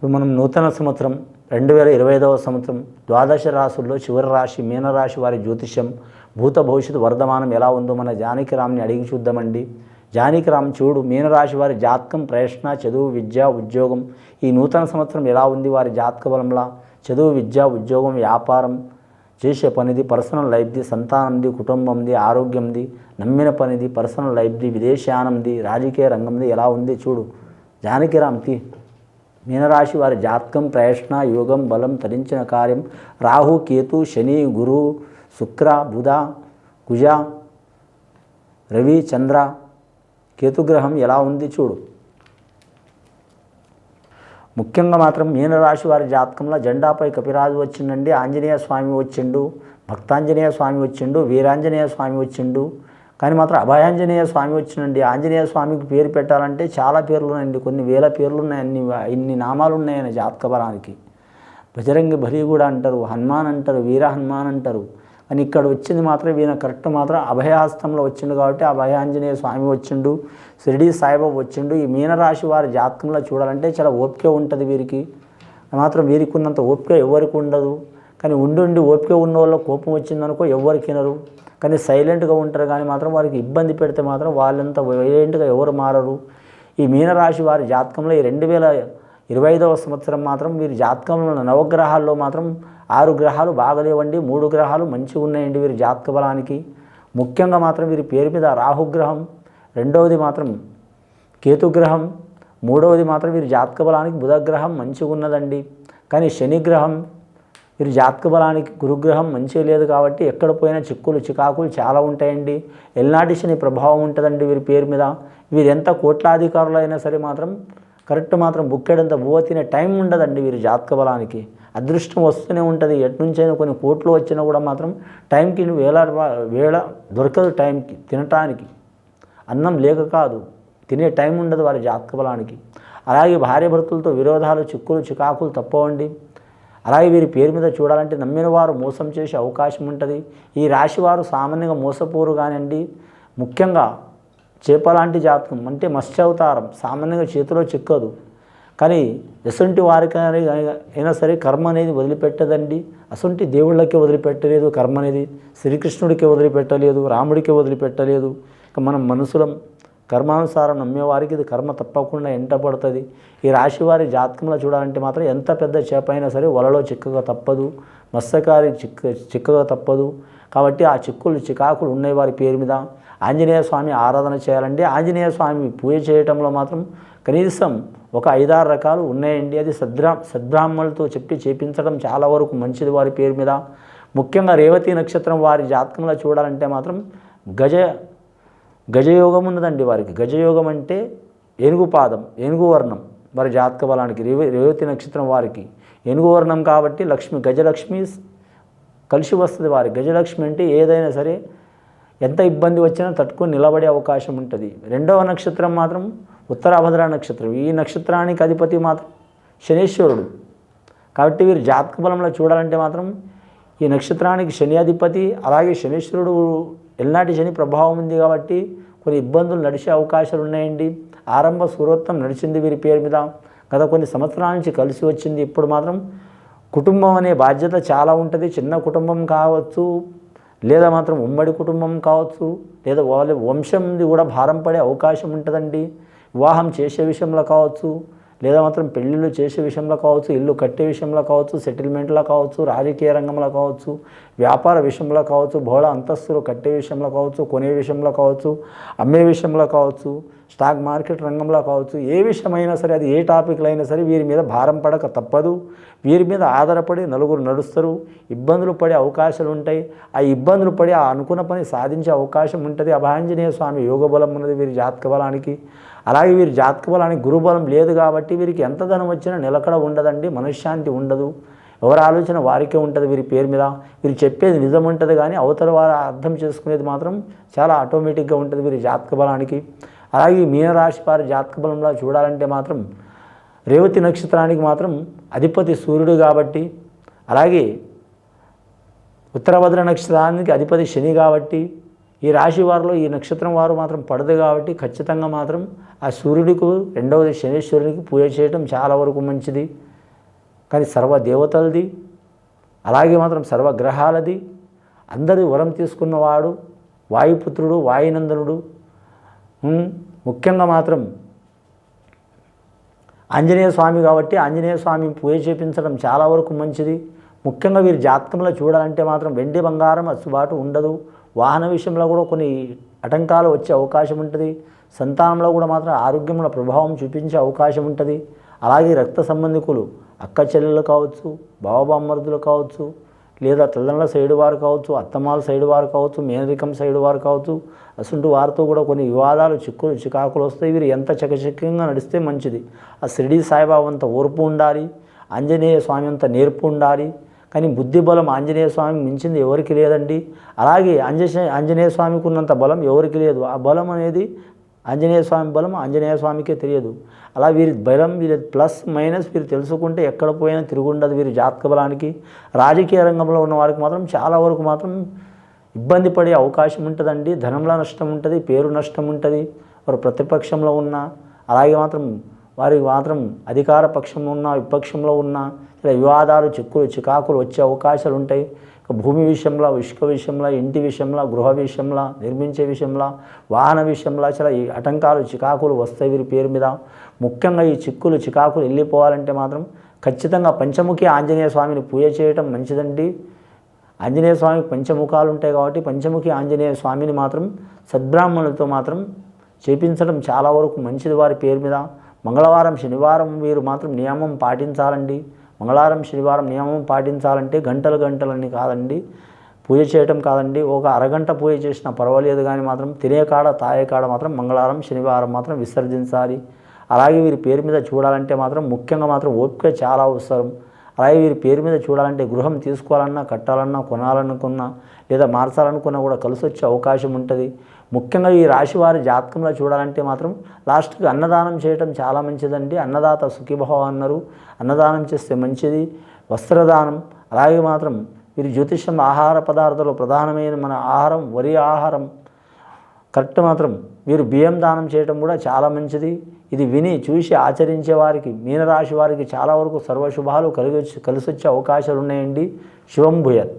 ఇప్పుడు మనం నూతన సంవత్సరం రెండు వేల ఇరవై ఐదవ సంవత్సరం ద్వాదశ రాశుల్లో చివరి రాశి మీనరాశి వారి జ్యోతిష్యం భూత భవిష్యత్తు వర్ధమానం ఎలా ఉందో మన జానకిరామ్ని అడిగి చూద్దామండి. జానకిరామ్ చూడు మీనరాశి వారి జాతకం ప్రయత్న చదువు విద్య ఉద్యోగం ఈ నూతన సంవత్సరం ఎలా ఉంది వారి జాతక బలంలా? చదువు విద్య ఉద్యోగం వ్యాపారం చేసే పనిది పర్సనల్ లైఫ్ది సంతానంది కుటుంబంది ఆరోగ్యంది నమ్మిన పనిది పర్సనల్ లైఫ్ది విదేశానంది రాజకీయ రంగంది ఎలా ఉంది చూడు. జానకిరామ్ తీ మీనరాశి వారి జాతకం ప్రయత్న యోగం బలం తరించిన కార్యం రాహు కేతు శని గురు శుక్ర బుధ కుజ రవి చంద్ర కేతుగ్రహం ఎలా ఉంది చూడు. ముఖ్యంగా మాత్రం మీనరాశి వారి జాతకంలో జెండాపై కపిరాజు వచ్చిండండి ఆంజనేయ స్వామి వచ్చిండు భక్తాంజనేయ స్వామి వచ్చిండు వీరాంజనేయ స్వామి వచ్చిండు కానీ మాత్రం అభయాంజనేయ స్వామి వచ్చినండి ఆంజనేయ స్వామికి పేరు పెట్టాలంటే చాలా పేర్లు ఉన్నాయండి కొన్ని వేల పేర్లు ఉన్నాయి అన్ని ఇన్ని నామాలు ఉన్నాయని జాతక బలానికి. బజరంగి బలి కూడా అంటారు హనుమాన్ అంటారు వీర హనుమాన్ అంటారు. కానీ ఇక్కడ వచ్చింది మాత్రం ఈయన కరెక్ట్ మాత్రం అభయహస్తంలో వచ్చిండు కాబట్టి అభయాంజనేయ స్వామి వచ్చిండు షిరిడి సాయిబాబు వచ్చిండు. ఈ మీనరాశి వారి జాతకంలో చూడాలంటే చాలా ఓపిక ఉంటుంది వీరికి. మాత్రం వీరికి ఉన్నంత ఓపిక ఎవరికి ఉండదు. కానీ ఉండి ఉండి ఓపిక ఉన్న వాళ్ళ కోపం వచ్చిందనుకో ఎవరికి వినరు. కానీ సైలెంట్గా ఉంటారు కానీ మాత్రం వారికి ఇబ్బంది పెడితే మాత్రం వాళ్ళంతా వైలెంట్గా ఎవరు మారరు. ఈ మీనరాశి వారి జాతకంలో ఈ రెండు వేల ఇరవై ఐదవ సంవత్సరం మాత్రం వీరి జాతకంలో ఉన్న నవగ్రహాల్లో మాత్రం ఆరు గ్రహాలు బాగలేవండి మూడు గ్రహాలు మంచిగా ఉన్నాయండి వీరి జాతక బలానికి. ముఖ్యంగా మాత్రం వీరి పేరు మీద రాహుగ్రహం రెండవది మాత్రం కేతుగ్రహం మూడవది మాత్రం వీరి జాతక బలానికి బుధగ్రహం మంచిగా ఉన్నదండి. కానీ శనిగ్రహం వీరి జాతక బలానికి గురుగ్రహం మంచిగా లేదు కాబట్టి ఎక్కడ పోయినా చిక్కులు చికాకులు చాలా ఉంటాయండి. ఎల్నాటి శని ప్రభావం ఉంటుందండి వీరి పేరు మీద. వీరు ఎంత కోట్లాధికారులు అయినా సరే మాత్రం కరెక్ట్ మాత్రం బుక్కెడంత బువ్వ తినే టైం ఉండదండి వీరి జాతక బలానికి అదృష్టం వస్తూనే ఉంటుంది. ఎట్నుంచైనా కొన్ని కోట్లు వచ్చినా కూడా మాత్రం టైంకి వేళ వేళ దొరకదు టైంకి తినటానికి. అన్నం లేక కాదు తినే టైం ఉండదు వారి జాతక బలానికి అలాగే భార్యాభర్తలతో విరోధాలు చిక్కులు చికాకులు తప్పవండి. అలాగే వీరి పేరు మీద చూడాలంటే నమ్మిన వారు మోసం చేసే అవకాశం ఉంటుంది. ఈ రాశి వారు సామాన్యంగా మోసపోరు కానివ్వండి. ముఖ్యంగా చేపలాంటి జాతకం అంటే మత్స్యావతారం సామాన్యంగా చేతిలో చిక్కదు. కానీ ఎసంటి వారికి అయినా సరే కర్మ అనేది వదిలిపెట్టదండి. అసంటి దేవుళ్ళకే వదిలిపెట్టలేదు కర్మ అనేది. శ్రీకృష్ణుడికి వదిలిపెట్టలేదు రాముడికి వదిలిపెట్టలేదు. ఇక మనం మనుషులం. కర్మానుసారం నమ్మేవారికి ఇది కర్మ తప్పకుండా ఎంటపడుతుంది ఈ రాశి వారి జాతకంలో చూడాలంటే మాత్రం ఎంత పెద్ద చేప అయినా సరే వలలో చిక్కగా తప్పదు. మత్స్యకారి చిక్క చిక్కగా తప్పదు. కాబట్టి ఆ చిక్కులు చికాకులు ఉన్నాయి వారి పేరు మీద. ఆంజనేయ స్వామి ఆరాధన చేయాలంటే ఆంజనేయ స్వామి పూజ చేయటంలో మాత్రం కనీసం ఒక ఐదారు రకాలు ఉన్నాయండి. అది సద్బ్రా సద్బ్రాహ్మణులతో చెప్పి చేపించడం చాలా వరకు మంచిది వారి పేరు మీద. ముఖ్యంగా రేవతి నక్షత్రం వారి జాతకంలో చూడాలంటే మాత్రం గజ గజయోగం ఉన్నదండి వారికి. గజయోగం అంటే ఏనుగు పాదం ఏనుగు వర్ణం. వారి జాతక బలానికి రేవ రేవతి నక్షత్రం వారికి. ఏనుగు వర్ణం కాబట్టి లక్ష్మి గజలక్ష్మి కలిసి వస్తుంది వారికి. గజలక్ష్మి అంటే ఏదైనా సరే ఎంత ఇబ్బంది వచ్చినా తట్టుకొని నిలబడే అవకాశం ఉంటుంది. రెండవ నక్షత్రం మాత్రం ఉత్తరాభద్ర నక్షత్రం. ఈ నక్షత్రానికి అధిపతి మాత్రం శనీశ్వరుడు. కాబట్టి వీరు జాతక బలంలో చూడాలంటే మాత్రం ఈ నక్షత్రానికి శని అధిపతి అలాగే శనీశ్వరుడు ఎల్నాటి శని ప్రభావం ఉంది కాబట్టి కొన్ని ఇబ్బందులు నడిచే అవకాశాలు ఉన్నాయండి. ఆరంభ సూరోత్తం నడిచింది వీరి పేరు మీద. గత కొన్ని సంవత్సరాల నుంచి కలిసి వచ్చింది. ఇప్పుడు మాత్రం కుటుంబం అనే బాధ్యత చాలా ఉంటుంది. చిన్న కుటుంబం కావచ్చు లేదా మాత్రం ఉమ్మడి కుటుంబం కావచ్చు లేదా వాళ్ళ వంశంది కూడా భారం పడే అవకాశం ఉంటుందండి. వివాహం చేసే విషయంలో కావచ్చు లేదా మాత్రం పెళ్ళిళ్ళు చేసే విషయంలో కావచ్చు ఇల్లు కట్టే విషయంలో కావచ్చు సెటిల్మెంట్లో కావచ్చు రాజకీయ రంగంలో కావచ్చు వ్యాపార విషయంలో కావచ్చు బహుళ అంతస్తులు కట్టే విషయంలో కావచ్చు కొనే విషయంలో కావచ్చు అమ్మే విషయంలో కావచ్చు స్టాక్ మార్కెట్ రంగంలో కావచ్చు ఏ విషయమైనా సరే అది ఏ టాపిక్లో అయినా సరే వీరి మీద భారం పడక తప్పదు. వీరి మీద ఆధారపడి నలుగురు నడుస్తారు. ఇబ్బందులు పడే అవకాశాలు ఉంటాయి. ఆ ఇబ్బందులు పడి ఆ అనుకున్న పని సాధించే అవకాశం ఉంటుంది. అభాంజనేయ స్వామి యోగ బలం ఉన్నది వీరి జాతక బలానికి. అలాగే వీరి జాతక బలానికి గురుబలం లేదు కాబట్టి వీరికి ఎంత ధనం వచ్చినా నిలకడ ఉండదండి మనశ్శాంతి ఉండదు. ఎవరి ఆలోచన వారికే ఉంటుంది వీరి పేరు మీద. వీరు చెప్పేది నిజం ఉంటుంది కానీ అవతల వారు అర్థం చేసుకునేది మాత్రం చాలా ఆటోమేటిక్గా ఉంటుంది వీరి జాతక బలానికి అలాగే మీనరాశి వారి జాతక బలంలో చూడాలంటే మాత్రం రేవతి నక్షత్రానికి మాత్రం అధిపతి సూర్యుడు కాబట్టి అలాగే ఉత్తరభద్ర నక్షత్రానికి అధిపతి శని కాబట్టి ఈ రాశి వారిలో ఈ నక్షత్రం వారు మాత్రం పడదు కాబట్టి ఖచ్చితంగా మాత్రం ఆ సూర్యుడికి రెండవది శనీశ్వరునికి పూజ చేయటం చాలా వరకు మంచిది. కానీ సర్వ దేవతలది అలాగే మాత్రం సర్వగ్రహాలది అందరి వరం తీసుకున్నవాడు వాయుపుత్రుడు వాయునందనుడు ముఖ్యంగా మాత్రం ఆంజనేయ స్వామి కాబట్టి ఆంజనేయ స్వామి పూజ చేపించడం చాలా వరకు మంచిది. ముఖ్యంగా వీరి జాతకంలో చూడాలంటే మాత్రం వెండి బంగారం అచ్చుబాటు ఉండదు. వాహన విషయంలో కూడా కొన్ని ఆటంకాలు వచ్చే అవకాశం ఉంటుంది. సంతానంలో కూడా మాత్రం ఆరోగ్యంలో ప్రభావం చూపించే అవకాశం ఉంటుంది. అలాగే రక్త సంబంధికులు అక్క చెల్లెలు కావచ్చు బావబామ్మరుదులు కావచ్చు లేదా తల్లిదండ్రుల సైడ్ వారు కావచ్చు అత్తమాల సైడ్ వారు కావచ్చు మేనరికం సైడ్ వారు కావచ్చు అసలు వారితో కూడా కొన్ని వివాదాలు చిక్కులు చికాకులు వస్తాయి. వీరు ఎంత చకచక్యంగా నడిస్తే మంచిది. ఆ షిరిడి సాయిబాబా అంత ఓర్పు ఉండాలి. ఆంజనేయ స్వామి అంత నేర్పు ఉండాలి. కానీ బుద్ధి బలం ఆంజనేయ స్వామి మించింది ఎవరికి లేదండి. అలాగే ఆంజనేయ ఆంజనేయ స్వామికి ఉన్నంత బలం ఎవరికి లేదు. ఆ బలం అనేది ఆంజనేయ స్వామి బలం ఆంజనేయ స్వామికే తెలియదు. అలా వీరి బలం వీరి ప్లస్ మైనస్ వీరు తెలుసుకుంటే ఎక్కడ పోయినా తిరుగుండదు వీరి జాతక బలానికి. రాజకీయ రంగంలో ఉన్న వారికి మాత్రం చాలా వరకు మాత్రం ఇబ్బంది పడే అవకాశం ఉంటుందండి. ధనంలో నష్టం ఉంటుంది పేరు నష్టం ఉంటుంది. వారు ప్రతిపక్షంలో ఉన్నా అలాగే మాత్రం వారికి మాత్రం అధికార పక్షంలో ఉన్న విపక్షంలో ఉన్న ఇలా వివాదాలు చిక్కులు చికాకులు వచ్చే అవకాశాలు ఉంటాయి. భూమి విషయంలో ఇసుక విషయంలో ఇంటి విషయంలో గృహ విషయంలో నిర్మించే విషయంలో వాహన విషయంలో చాలా ఈ ఆటంకాలు చికాకులు వస్తాయి వీరి పేరు మీద. ముఖ్యంగా ఈ చిక్కులు చికాకులు వెళ్ళిపోవాలంటే మాత్రం ఖచ్చితంగా పంచముఖి ఆంజనేయ స్వామిని పూజ చేయటం మంచిదండి. ఆంజనేయ స్వామికి పంచముఖాలు ఉంటాయి కాబట్టి పంచముఖి ఆంజనేయ స్వామిని మాత్రం సద్బ్రాహ్మణులతో మాత్రం చేపించడం చాలా వరకు మంచిది వారి పేరు మీద. మంగళవారం శనివారం వీరు మాత్రం నియమం పాటించాలండి. మంగళవారం శనివారం నియమం పాటించాలంటే గంటలు గంటలని కాదండి. పూజ చేయటం కాదండి. ఒక అరగంట పూజ చేసినా పర్వాలేదు కానీ మాత్రం తినే కాడ కాడ మాత్రం మంగళవారం శనివారం మాత్రం విసర్జించాలి. అలాగే వీరి పేరు మీద చూడాలంటే మాత్రం ముఖ్యంగా మాత్రం ఓపిక చాలా అవసరం. అలాగే వీరి పేరు మీద చూడాలంటే గృహం తీసుకోవాలన్నా కట్టాలన్నా కొనాలనుకున్నా లేదా మార్చాలనుకున్నా కూడా కలిసి వచ్చే అవకాశం ఉంటుంది. ముఖ్యంగా ఈ రాశి వారి జాతకంలో చూడాలంటే మాత్రం లాస్ట్కి అన్నదానం చేయటం చాలా మంచిదండి. అన్నదాత సుఖీభావ అన్నారు. అన్నదానం చేస్తే మంచిది. వస్త్రదానం అలాగే మాత్రం వీరి జ్యోతిష్యం ఆహార పదార్థాలు ప్రధానమైన మన ఆహారం వరి ఆహారం. కరెక్ట్ మాత్రం మీరు బియ్యం దానం చేయటం కూడా చాలా మంచిది. ఇది విని చూసి ఆచరించే వారికి మీనరాశి వారికి చాలా వరకు సర్వశుభాలు కలిగి కలిసి వచ్చే అవకాశాలు ఉన్నాయండి శివం భూయత్.